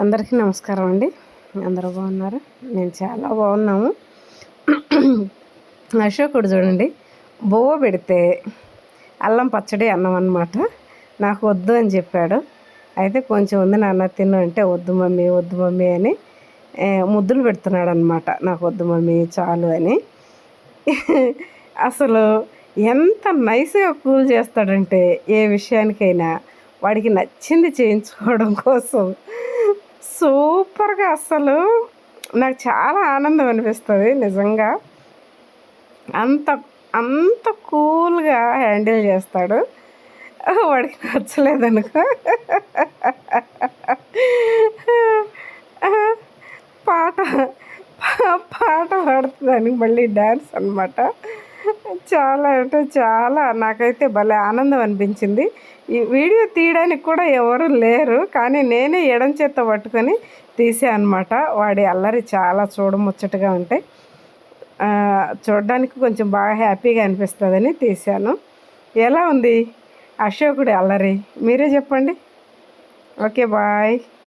అందరికీ నమస్కారం అండి. అందరూ బాగున్నారు? నేను చాలా బాగున్నాము. అశోకుడు చూడండి. బొవ్వ పెడితే అల్లం పచ్చడి అన్నం అనమాట నాకు వద్దు అని చెప్పాడు. అయితే కొంచెం ఉంది నాన్న తిను అంటే వద్దు మమ్మీ వద్దు మమ్మీ అని ముద్దులు పెడుతున్నాడు అనమాట నాకు వద్దు మమ్మీ చాలు అని. అసలు ఎంత నైస్గా కూల్ చేస్తాడంటే ఏ విషయానికైనా వాడికి నచ్చింది చేయించుకోవడం కోసం సూపర్గా అసలు. నాకు చాలా ఆనందం అనిపిస్తుంది నిజంగా. అంత అంత కూల్గా హ్యాండిల్ చేస్తాడు. వాడికి నచ్చలేదనుకో. పాట పాట పాడుతుందని మళ్ళీ డ్యాన్స్ అనమాట చాలా అంటే చాలా నాకైతే భలే ఆనందం అనిపించింది. ఈ వీడియో తీయడానికి కూడా ఎవరు లేరు కానీ నేనే ఎడం చేత పట్టుకొని తీసానమాట వాడి అల్లరి చాలా చూడముచ్చటగా ఉంటాయి. చూడడానికి కొంచెం బాగా హ్యాపీగా అనిపిస్తుందని తీశాను. ఎలా ఉంది అశోకుడి అల్లరి? మీరే చెప్పండి. Okay bye.